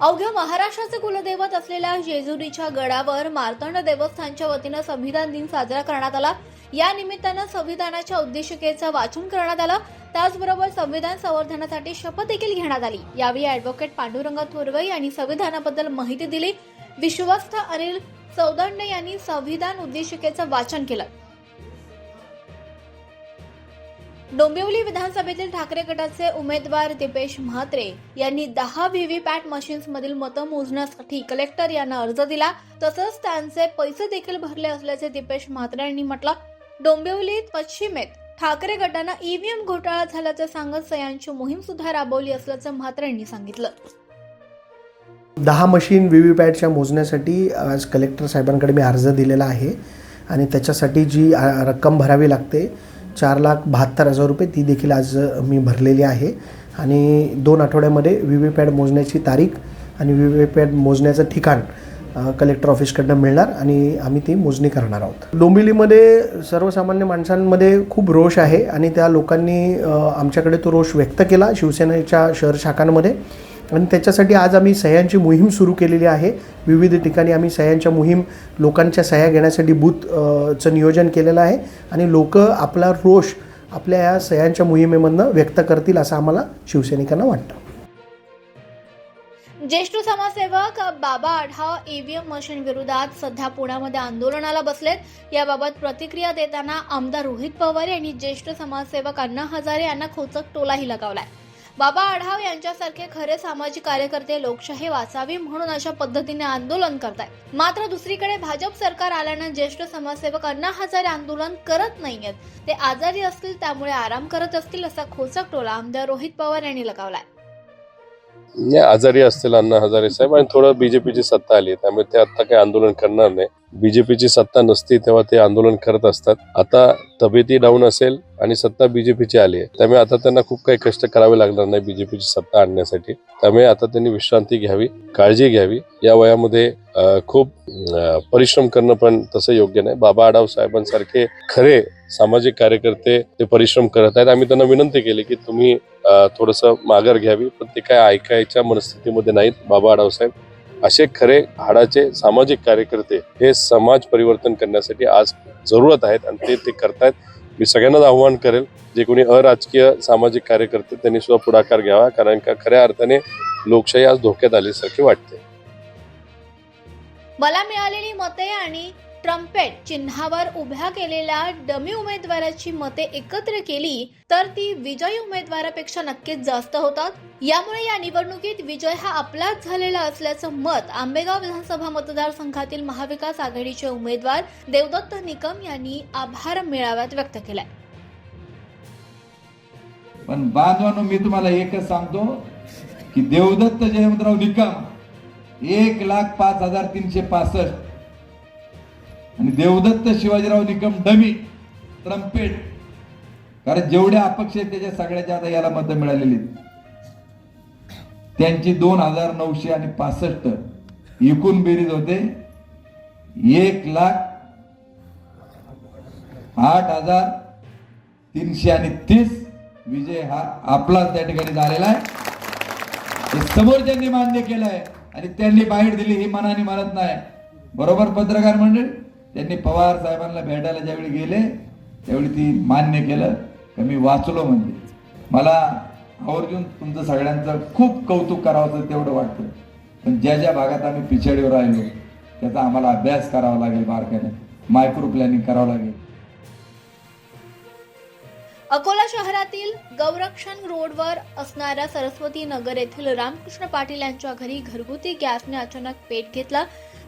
अवघ्या महाराष्ट्राचे कुलदैवत असलेल्या जेजुरीच्या गडावर मार्तंड देवस्थानच्या वतीनं संविधान दिन साजरा करण्यात आला. या निमित्तानं संविधानाच्या उद्देशिकेचं वाचन करण्यात आलं. त्याचबरोबर संविधान संवर्धनासाठी शपथ देखील घेण्यात आली. यावेळी अॅडव्होकेट पांडुरंग थोरवे यांनी संविधानाबद्दल माहिती दिली. विश्वस्त अनिल चौदंडे यांनी संविधान उद्देशिकेचं वाचन केलं. डोंबिवली विधानसभेतील ठाकरे गटाचे उमेदवार दिपेश म्हात्रे यांनी दहा व्हीव्हीपॅट मशीन्स मधील मतं मोजण्यासाठी कलेक्टर यांना अर्ज दिला. तसंच त्यांचे पैसे देखील भरले असल्याचे दिपेश म्हात्रे यांनी म्हटलं. डोंबिवलीत पश्चिमेत ठाकरे गटानं ईव्हीएम घोटाळा झाल्याचं सांगत सयांची मोहीम सुद्धा राबवली असल्याचं म्हात्रे यांनी सांगितलं. दहा मशीन व्ही व्ही पॅटच्या मोजण्यासाठी आज कलेक्टर साहेबांकडे मी अर्ज दिलेला आहे. आणि त्याच्यासाठी जी रक्कम भरावी लागते चार लाख बहात्तर हजार रुपये ती देखील आज मी भरलेली आहे. आणि दोन आठवड्यामध्ये व्ही व्ही पॅड मोजण्याची तारीख आणि व्ही व्ही पॅड मोजण्याचं ठिकाण कलेक्टर ऑफिसकडनं मिळणार आणि आम्ही ती मोजणी करणार आहोत. डोंबिवलीमध्ये सर्वसामान्य माणसांमध्ये खूप रोष आहे आणि त्या लोकांनी आमच्याकडे तो रोष व्यक्त केला शिवसेनेच्या शहर शाखांमध्ये. आणि त्याच्यासाठी आज आम्ही सह्यांची मोहीम सुरू केलेली आहे. विविध ठिकाणी आम्ही सह्यांच्या मोहीम लोकांच्या सह्या घेण्यासाठी बूथ चं नियोजन केलेलं आहे. आणि लोक आपला रोष आपल्या या सह्यांच्या मोहिमेमधनं व्यक्त करतील असं आम्हाला शिवसैनिकांना वाटतं. ज्येष्ठ समाजसेवक बाबा आढाव ईव्हीएम मशीन विरोधात सध्या पुण्यामध्ये आंदोलनाला बसलेत. याबाबत प्रतिक्रिया देताना आमदार रोहित पवार यांनी ज्येष्ठ समाजसेवक अण्णा हजारे यांना खोचक टोलाही लगावलाय. बाबा आढाव यांच्यासारखे खरे सामाजिक कार्यकर्ते लोकशाही वाचावी म्हणून अशा पद्धतीने आंदोलन करतायत मात्र दुसरीकडे भाजप सरकार आल्यानं ज्येष्ठ समाजसेवक अण्णा हजारे आंदोलन करत नाहीयेत. ते आजारी असतील त्यामुळे आराम करत असतील असा खोचक टोला आमदार रोहित पवार यांनी लगावलाय. आजारी असतील अण्णा हजारे साहेब आणि थोडं बीजेपीची सत्ता आली त्यामुळे ते आता काही आंदोलन करणार नाही. बीजेपीची सत्ता नसती तेव्हा ते आंदोलन करत असतात. आता तब्येती डाऊन असेल आणि सत्ता बीजेपीची आली आहे. त्यामुळे आता त्यांना खूप काही कष्ट करावे लागणार नाही बीजेपीची सत्ता आणण्यासाठी. त्यामुळे आता त्यांनी विश्रांती घ्यावी काळजी घ्यावी. या वयामध्ये खूप परिश्रम करणं पण तसं योग्य नाही. बाबा आढाव साहेबांसारखे खरे सामाजिक कार्यकर्ते ते परिश्रम करत आहेत. आम्ही त्यांना विनंती केली की तुम्ही थोडस थोडंसं माघार घ्यावी पण ते काय ऐकायच्या मनस्थितीमध्ये नाहीत बाबा आढाव साहेब. असे खरे हाडाचे सामाजिक कार्यकर्ते हे समाज परिवर्तन करण्यासाठी आज जरूरत आहेत आणि ते ते करतायत. मी सगळ्यांनाच आव्हान करेल जे कोणी अराजकीय सामाजिक कार्यकर्ते त्यांनी सुद्धा पुढाकार घ्यावा कारण का खऱ्या अर्थाने लोकशाही आज धोक्यात आल्यासारखी वाटते. मला मिळालेली मते आणि ट्रम्पेट चिन्हावर उभ्या केलेल्या डमी उमेदवाराची मते एकत्र केली तर ती विजयी उमेदवारापेक्षा नक्कीच जास्त होतात. यामुळे या निवडणुकीत विजय हा आपलाच झालेला असल्याचं मत आंबेगाव विधानसभा मतदारसंघातील महाविकास आघाडीचे उमेदवार देवदत्त निकम यांनी आभार मेळाव्यात व्यक्त केलाय. पण बांधवानो मी तुम्हाला एकच सांगतो की देवदत्त जयवंतराव निकम एक लाख पाच हजार तीनशे पासष्ट आणि देवदत्त शिवाजीराव निकम डमी ट्रम्पेट. कारण जेवढ्या अपक्ष आहेत त्याच्या सगळ्याच्या आता याला मतं मिळालेली त्यांची दोन हजार नऊशे आणि पासष्ट एकूण बेरीज होते. एक लाख आठ हजार तीनशे आणि तीस विजय हा आपलाच त्या ठिकाणी झालेला आहे. हे समोर ज्यांनी मान्य केलंय आणि त्यांनी बाहेर दिली ही मनाने म्हणत नाही. बरोबर पत्रकार मंडळी? त्यांनी पवार साहेबांना भेटायला ज्यावेळी गेले त्यावेळी ती मान्य केलं. तर मी वाचलो म्हणजे. मला आवर्जून तुमचं सगळ्यांचं खूप कौतुक करावं तेवढं वाटतं. पण ज्या ज्या भागात आम्ही पिछाडीवर राहिलो त्याचा आम्हाला अभ्यास करावा लागेल बारकाने मायक्रो प्लॅनिंग करावं लागेल. अकोला शहरातील गौरक्षण रोडवर असणाऱ्या सरस्वती नगर येथील रामकृष्ण पाटील यांच्या घरी घरगुती गॅसने अचानक पेट घेतला.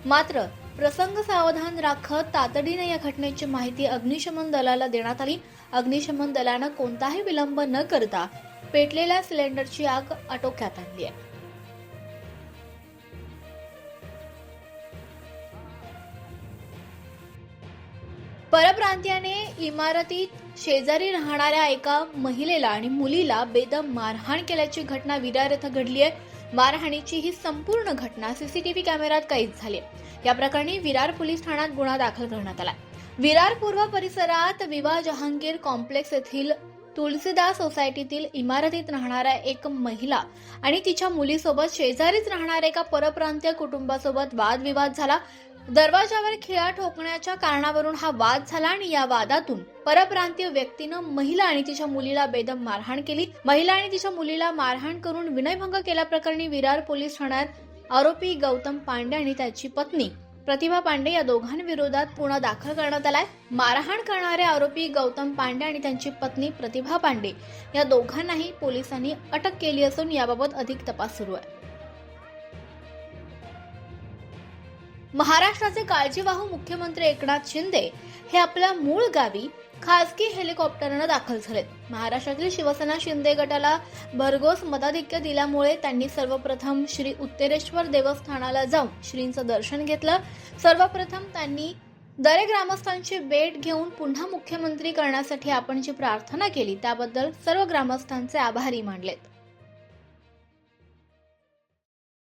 मात्र प्रसंग सावधान राखत तातडीने या घटनेची माहिती अग्निशमन दलाला देण्यात आली. अग्निशमन दलानं कोणताही विलंब न करता पेटलेल्या सिलेंडरची आग आटोक्यात आणली आहे. परप्रांतीयाने इमारतीत शेजारी राहणाऱ्या एका महिलेला आणि मुलीला बेदम मारहाण केल्याची घटना विरार येथे घडली आहे. मारहाणीची ही संपूर्ण घटना सीसीटीव्ही कॅमेऱ्यात कैद झाली आहे. या प्रकरणी विरार पोलीस ठाण्यात गुन्हा दाखल करण्यात आला विरार पूर्व परिसरात विवाह जहांगीर कॉम्प्लेक्स येथील तुलसीदास सोसायटीतील इमारतीत राहणाऱ्या एक महिला आणि तिच्या मुलीसोबत शेजारीच राहणाऱ्या एका परप्रांतीय कुटुंबासोबत वादविवाद झाला. दरवाजावर खिळा ठोकण्याच्या कारणावरून हा वाद झाला आणि या वादातून परप्रांतीय व्यक्तीनं महिला आणि तिच्या मुलीला बेदम मारहाण केली. महिला आणि तिच्या मुलीला मारहाण करून विनयभंग केल्याप्रकरणी विरार पोलीस ठाण्यात आरोपी गौतम पांडे आणि त्याची पत्नी प्रतिभा पांडे या दोघांविरोधात गुन्हा दाखल करण्यात आलाय. मारहाण करणारे आरोपी गौतम पांडे आणि त्यांची पत्नी प्रतिभा पांडे या दोघांनाही पोलिसांनी अटक केली असून याबाबत अधिक तपास सुरू आहे. महाराष्ट्राचे काळजीवाहू मुख्यमंत्री एकनाथ शिंदे हे आपल्या मूळ गावी खासगी हेलिकॉप्टरनं दाखल झालेत. महाराष्ट्रातील शिवसेना शिंदे गटाला भरघोस मताधिक्य दिल्यामुळे त्यांनी सर्वप्रथम श्री उत्तरेश्वर देवस्थानाला जाऊन श्रींचं दर्शन घेतलं. सर्वप्रथम त्यांनी दरे ग्रामस्थांची भेट घेऊन पुन्हा मुख्यमंत्री करण्यासाठी आपण जी प्रार्थना केली त्याबद्दल सर्व ग्रामस्थांचे आभारी मानलेत.